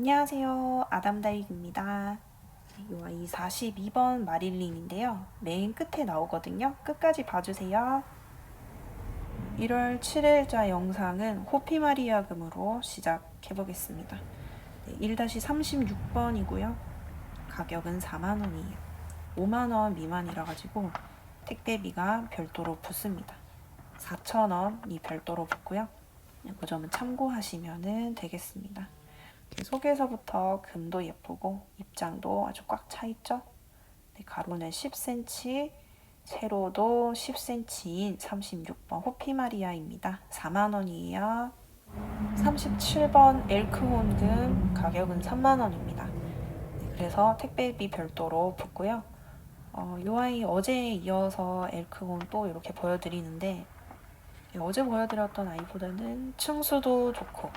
안녕하세요. 아담다익입니다. 이 아이 42번 마릴린인데요. 맨 끝에 나오거든요. 끝까지 봐주세요. 1월 7일자 영상은 호피마리아금으로 시작해보겠습니다. 네, 1-36번이고요. 가격은 4만원이에요. 5만원 미만이라 가지고 택배비가 별도로 붙습니다. 4,000원이 별도로 붙고요. 그 점은 참고하시면 되겠습니다. 속에서부터 금도 예쁘고 입장도 아주 꽉 차 있죠. 네, 가로는 10cm, 세로도 10cm인 36번 호피마리아입니다. 4만 원이에요. 37번 엘크혼금 가격은 3만 원입니다. 네, 그래서 택배비 별도로 붙고요. 어, 이 아이 어제에 이어서 엘크혼 또 이렇게 보여드리는데 네, 어제 보여드렸던 아이보다는 층수도 좋고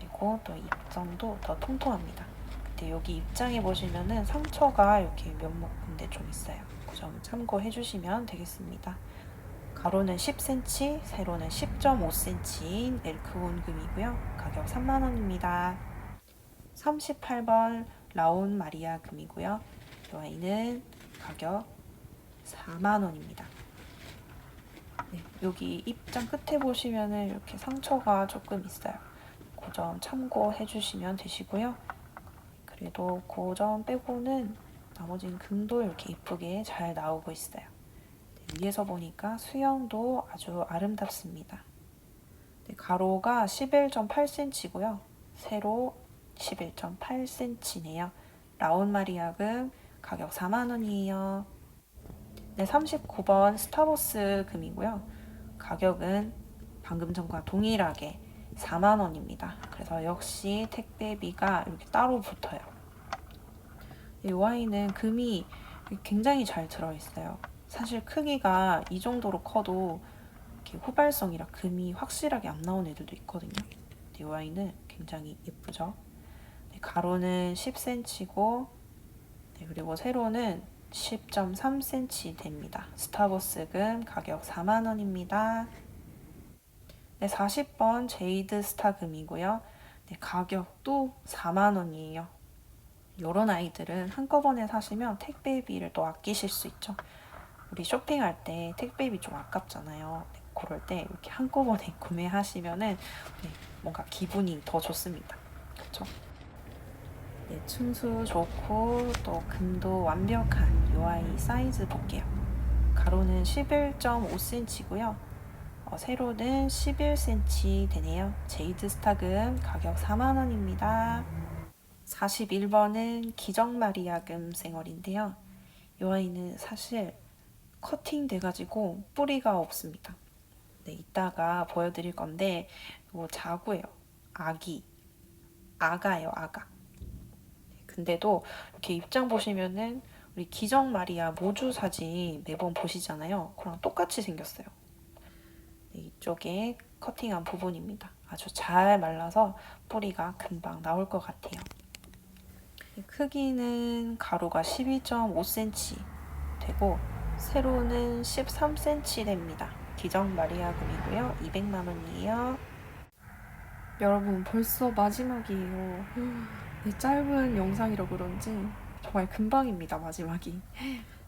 그리고 또 입장도 더 통통합니다. 근데 여기 입장에 보시면은 상처가 이렇게 몇몇 군데 좀 있어요. 그 점 참고해 주시면 되겠습니다. 가로는 10cm, 세로는 10.5cm인 엘크온금이고요. 가격 3만원입니다. 38번 라온 마리아 금이고요. 이 아이는 가격 4만원입니다. 네, 여기 입장 끝에 보시면은 이렇게 상처가 조금 있어요. 그 점 참고해 주시면 되시고요. 그래도 그 점 빼고는 나머지는 금도 이렇게 이쁘게 잘 나오고 있어요. 네, 위에서 보니까 수영도 아주 아름답습니다. 네, 가로가 11.8cm고요. 세로 11.8cm네요. 라온 마리아금 가격 4만원이에요. 네, 39번 스타버스 금이고요. 가격은 방금 전과 동일하게 4만 원입니다. 그래서 역시 택배비가 이렇게 따로 붙어요. 이 와인은 금이 굉장히 잘 들어있어요. 사실 크기가 이 정도로 커도 이렇게 후발성이라 금이 확실하게 안 나온 애들도 있거든요. 이 와인은 굉장히 예쁘죠. 네, 가로는 10cm고 네, 그리고 세로는 10.3cm 됩니다. 스타버스금 가격 4만 원입니다. 네, 40번 제이드 스타금이고요. 네, 가격도 4만 원이에요. 이런 아이들은 한꺼번에 사시면 택배비를 또 아끼실 수 있죠. 우리 쇼핑할 때 택배비 좀 아깝잖아요. 네, 그럴 때 이렇게 한꺼번에 구매하시면은 네, 뭔가 기분이 더 좋습니다. 그렇죠? 네, 층수 좋고 또 금도 완벽한 요 아이 사이즈 볼게요. 가로는 11.5cm고요. 어, 세로는 11cm 되네요. 제이드 스타금 가격 4만원입니다. 41번은 기정마리아금 생얼인데요. 이 아이는 사실 커팅 돼가지고 뿌리가 없습니다. 네, 이따가 보여드릴 건데 이거 자구예요. 아기. 아가예요, 아가. 네, 근데도 이렇게 입장 보시면은 우리 기정 마리아 모주 사진 매번 보시잖아요. 그랑 똑같이 생겼어요. 네, 이쪽에 커팅한 부분입니다. 아주 잘 말라서 뿌리가 금방 나올 것 같아요. 크기는 가로가 12.5cm 되고 세로는 13cm 됩니다. 기정 마리아금이고요. 200만 원이에요. 여러분 벌써 마지막이에요. 네, 짧은 영상이라 그런지 정말 금방입니다. 마지막이.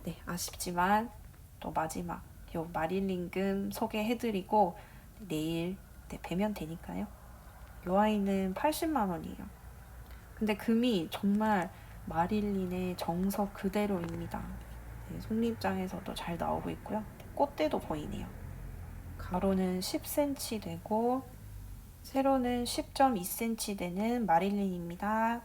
네 아쉽지만 또 마지막 요 마릴린금 소개해드리고 내일 네, 뵈면 되니까요. 요 아이는 80만 원이에요. 근데 금이 정말 마릴린의 정석 그대로입니다. 네, 속립장에서도 잘 나오고 있고요. 꽃대도 보이네요. 가로는 10cm 되고 세로는 10.2cm 되는 마릴린입니다.